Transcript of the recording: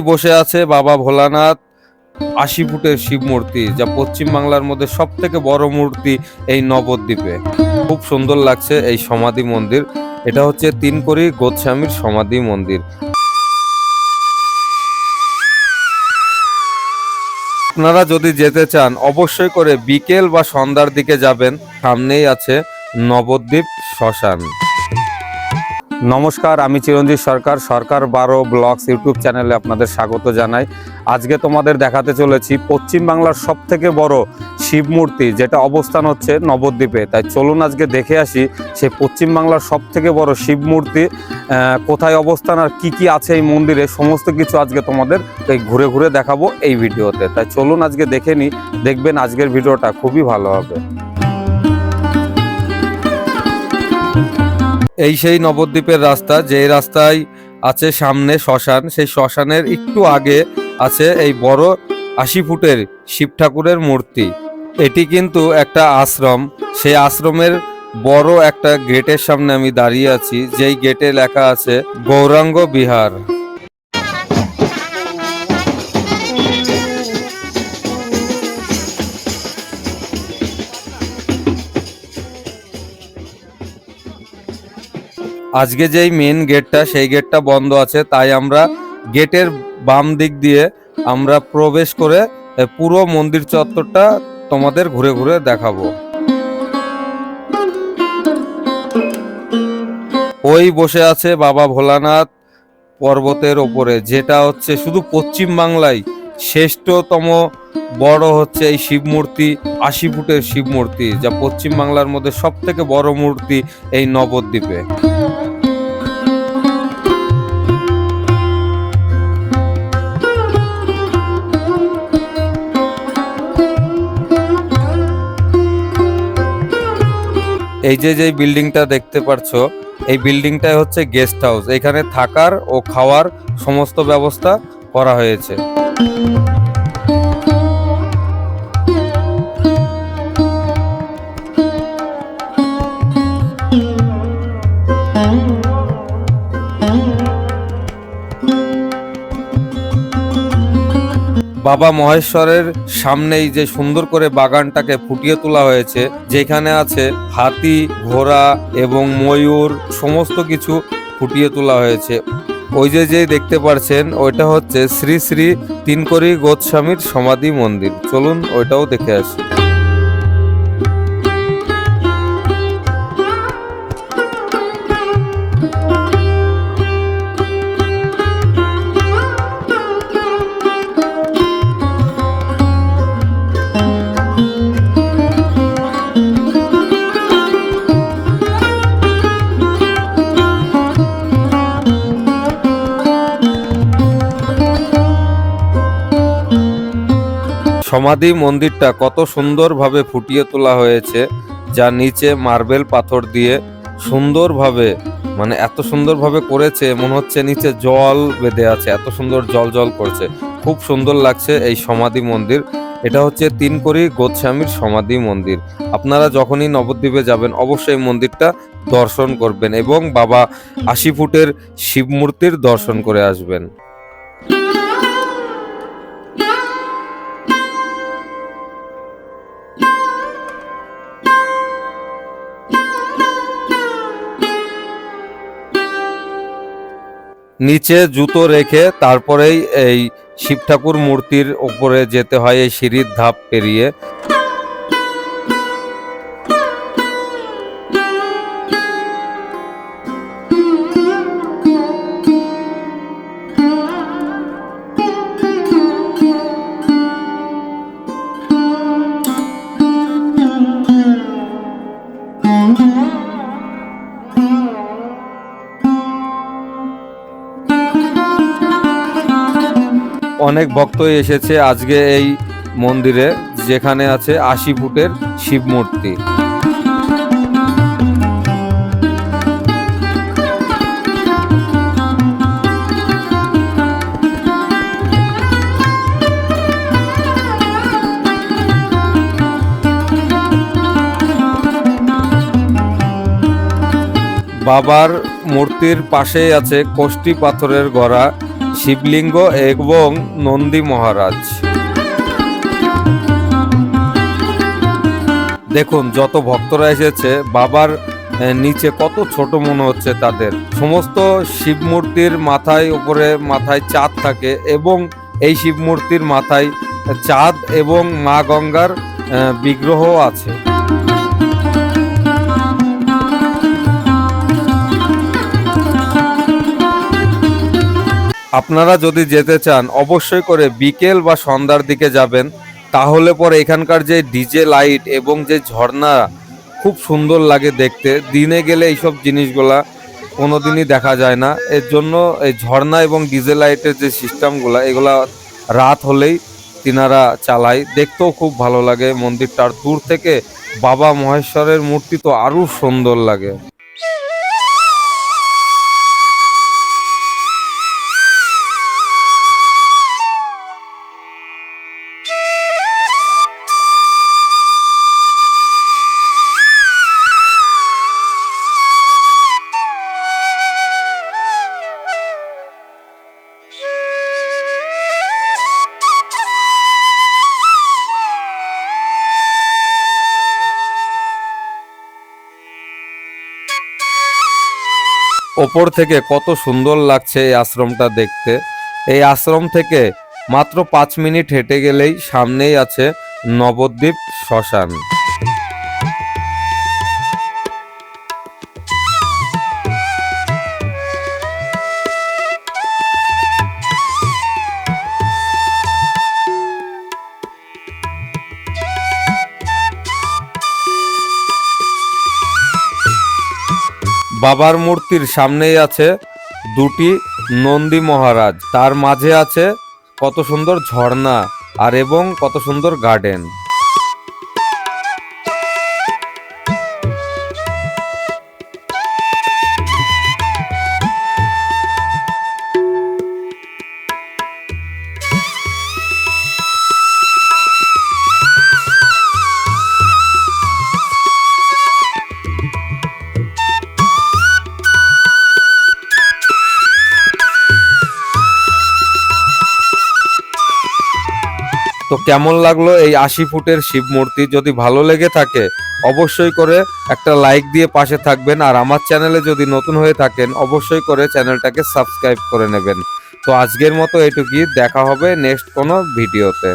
বসে আছে বাবা ভোলানাথ, আশি ফুটের শিব মূর্তি, যা পশ্চিম বাংলার মধ্যে সব থেকে বড় মূর্তি এই নবদ্বীপে। খুব সুন্দর লাগছে এই সমাধি মন্দির। এটা হচ্ছে তিনকড়ি গোস্বামীর সমাধি মন্দির। আপনারা যদি যেতে চান, অবশ্যই করে বিকেল বা সন্ধ্যার দিকে যাবেন। সামনেই আছে নবদ্বীপ শ্মশান। নমস্কার, আমি চিরঞ্জিত সরকার সরকার বারো ব্লগস ইউটিউব চ্যানেলে আপনাদের স্বাগত জানাই। আজকে তোমাদের দেখাতে চলেছি পশ্চিম বাংলার সব থেকে বড় শিব মূর্তি, যেটা অবস্থান হচ্ছে নবদ্বীপে। তাই চলুন আজকে দেখে আসি সেই পশ্চিম বাংলার সব থেকে বড় শিব মূর্তি কোথায় অবস্থান আর কি কি আছে এই মন্দিরে, সমস্ত কিছু আজকে তোমাদের এই ঘুরে ঘুরে দেখাবো এই ভিডিওতে। তাই চলুন আজকে দেখে নিই দেখবেন আজকের ভিডিওটা খুবই ভালো হবে। এই সেই নবদ্বীপের রাস্তা যে রাস্তায় আছে সামনে শ্মশান, সেই শ্মশানের একটু আগে আছে এই বড় আশি ফুটের শিব ঠাকুরের মূর্তি। এটি কিন্তু একটা আশ্রম। সেই আশ্রমের বড় একটা গেটের সামনে আমি দাঁড়িয়ে আছি, যেই গেটে লেখা আছে, গৌরাঙ্গ বিহার। আজকে যেই মেন গেটটা সেই গেটটা বন্ধ আছে, তাই আমরা গেটের বাম দিক দিয়ে আমরা প্রবেশ করে পুরো মন্দির চত্বরটা তোমাদের ঘুরে ঘুরে দেখাবো। ওই বসে আছে বাবা ভোলানাথ পর্বতের ওপরে, যেটা হচ্ছে শুধু পশ্চিম বাংলায় শ্রেষ্ঠতম বড় হচ্ছে এই শিব মূর্তি, আশি ফুটের শিব মূর্তি, যা পশ্চিম বাংলার মধ্যে সব থেকে বড় মূর্তি এই নবদ্বীপে। এই যে যে বিল্ডিংটা দেখতে পারছ, এই বিল্ডিংটাই হচ্ছে গেস্ট হাউস এখানে থাকার ও খাওয়ার সমস্ত ব্যবস্থা করা হয়েছে। বাবা মহেশ্বরের সামনেই যে সুন্দর করে বাগানটাকে ফুটিয়ে তোলা হয়েছে, যেখানে আছে হাতি, ঘোড়া এবং ময়ূর, সমস্ত কিছু ফুটিয়ে তোলা হয়েছে। ওই যে যে দেখতে পারছেন, ওইটা হচ্ছে শ্রী শ্রী তিনকরি গোস্বামীর সমাধি মন্দির। চলুন ওইটাও দেখে আসি। সমাধি মন্দিরটা কত সুন্দরভাবে ফুটিয়ে তোলা হয়েছে, যা নিচে মার্বেল পাথর দিয়ে সুন্দরভাবে মানে এত সুন্দরভাবে করেছে, মনে হচ্ছে নিচে জল বেঁধে আছে, এত সুন্দর জল জল করছে। খুব সুন্দর লাগছে এই সমাধি মন্দির। এটা হচ্ছে তিনকড়ি গোস্বামীর সমাধি মন্দির। আপনারা যখনই নবদ্বীপে যাবেন, অবশ্যই মন্দিরটা দর্শন করবেন এবং বাবা আশি ফুটের শিব মূর্তির দর্শন করে আসবেন। নিচে জুতো রেখে তারপরেই এই শিব ঠাকুর মূর্তির ওপরে যেতে হয়, এই সিঁড়ির ধাপ পেরিয়ে। অনেক ভক্তই এসেছে আজকে এই মন্দিরে, যেখানে আছে আশি ফুটের শিব মূর্তি। বাবার মূর্তির পাশেই আছে কষ্টি পাথরের গড়া। শিবলিঙ্গ এবং নন্দী মহারাজ। দেখুন, যত ভক্তরা এসেছে, বাবার নিচে কত ছোট মনে হচ্ছে তাদের। সমস্ত শিব মূর্তির মাথায় উপরে মাথায় চাঁদ থাকে এবং এই শিব মূর্তির মাথায় চাঁদ এবং মা গঙ্গার বিগ্রহ আছে। আপনারা যদি যেতে চান, অবশ্যই করে বিকেল বা সন্ধ্যার দিকে যাবেন। তাহলে পরে এখানকার যে ডিজে লাইট এবং যে ঝর্ণা, খুব সুন্দর লাগে দেখতে। দিনে গেলে এইসব জিনিসগুলা কোনোদিনই দেখা যায় না। এর জন্য এই ঝর্ণা এবং ডিজে লাইটের যে সিস্টেমগুলা, এগুলা রাত হলেই তিনারা চালায়। দেখতেও খুব ভালো লাগে। মন্দিরটার দূর থেকে বাবা মহেশ্বরের মূর্তি তো আরও সুন্দর লাগে। ওপর থেকে কত সুন্দর লাগছে এই আশ্রমটা দেখতে। এই আশ্রম থেকে মাত্র পাঁচ মিনিট হেঁটে গেলেই সামনেই আছে নবদ্বীপ শ্মশান। বাবার মূর্তির সামনেই আছে দুটি নন্দী মহারাজ। তার মাঝে আছে কত সুন্দর ঝর্ণা আর এবং কত সুন্দর গার্ডেন। তো কেমন লাগল এই আশি ফুটের শিব মূর্তি? যদি ভালো লেগে থাকে, অবশ্যই করে একটা লাইক দিয়ে পাশে থাকবেন। আর আমার চ্যানেলে যদি নতুন হয়ে থাকেন, অবশ্যই করে চ্যানেলটাকে সাবস্ক্রাইব করে নেবেন। তো আজকের মতো এটুকুই। দেখা হবে নেক্সট কোনো ভিডিওতে